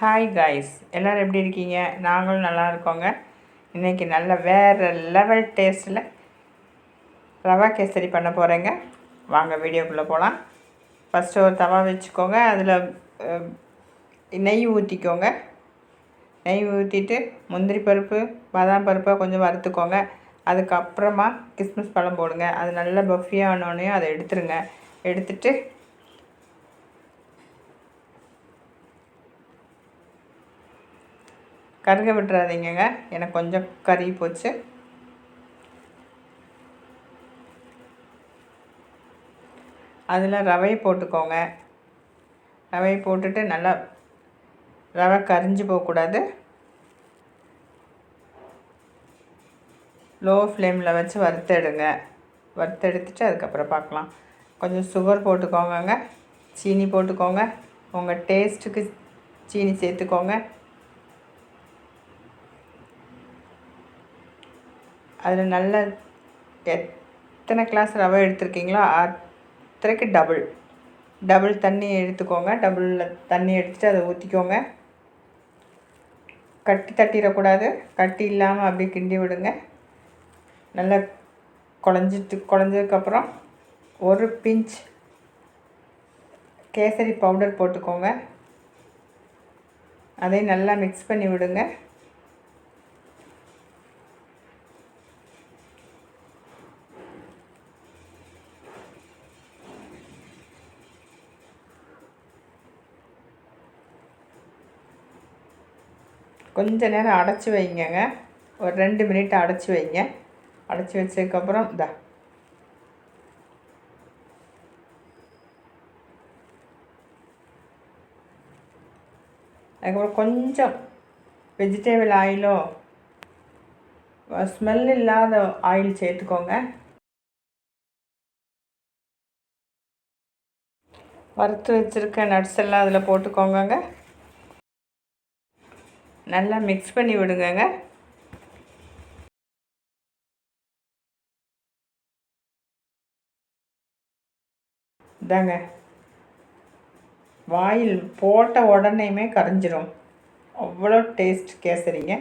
Hi guys எல்லோரும் எப்படி இருக்கீங்க? நாங்களும் நல்லா இருக்கோங்க. இன்றைக்கி நல்ல வேறு லெவல் டேஸ்ட்டில் ரவா கேசரி பண்ண போகிறேங்க வாங்க வீடியோக்குள்ளே போகலாம் ஃபஸ்ட்டு ஒரு தவா வச்சுக்கோங்க. அதில் நெய் ஊற்றிக்கோங்க நெய் ஊற்றிட்டு முந்திரி பருப்பு பாதாம் பருப்பை கொஞ்சம் வறுத்துக்கோங்க. அதுக்கப்புறமா கிஸ்மிஸ் பழம் போடுங்க. அது நல்லா பஃபியாக ஆனோடனே அதை எடுத்துருங்க. எடுத்துட்டு கருக விட்டுறாதீங்கங்க. எனக்கு கொஞ்சம் கறி போச்சு. அதில் ரவையை போட்டுக்கோங்க. ரவையை போட்டுட்டு நல்லா ரவை கரிஞ்சு போகக்கூடாது. லோ ஃப்ளேமில் வச்சு வறுத்தெடுங்க. வறுத்தெடுத்துட்டு அதுக்கப்புறம் பார்க்கலாம். கொஞ்சம் சுகர் போட்டுக்கோங்கங்க. சீனி போட்டுக்கோங்க. உங்கள் டேஸ்ட்டுக்கு சீனி சேர்த்துக்கோங்க. அதில் நல்ல எத்தனை கிளாஸ் ரவை எடுத்திருக்கீங்களோ அத்தனைக்கு டபுள் டபுள் தண்ணி எடுத்துக்கோங்க. டபுளில் தண்ணி எடுத்துகிட்டு அதை ஊற்றிக்கோங்க கட்டி தட்டிடக்கூடாது. கட்டி இல்லாமல் அப்படியே கிண்டி விடுங்க. நல்லா குழஞ்சிட்டு குழஞ்சதுக்கப்புறம் ஒரு பிஞ்ச் கேசரி பவுடர் போட்டுக்கோங்க. அதையும் நல்லா மிக்ஸ் பண்ணி விடுங்க. கொஞ்ச நேரம் அடைச்சி வைங்கங்க. ஒரு ரெண்டு மினிட் அடைச்சி வைங்க. அடைச்சி வச்சதுக்கப்புறம் இந்த. அதுக்கப்புறம் கொஞ்சம் வெஜிடேபிள் ஆயிலோ ஸ்மெல் இல்லாத ஆயில் சேர்த்துக்கோங்க. வறுத்து வச்சுருக்க நட்ஸ் எல்லாம் அதில் போட்டுக்கோங்க நல்லா மிக்ஸ் பண்ணி விடுங்கங்க. இதாங்க வாயில் போட்ட உடனேயுமே கரைஞ்சிரும். அவ்வளோ டேஸ்ட் கேசரிங்க.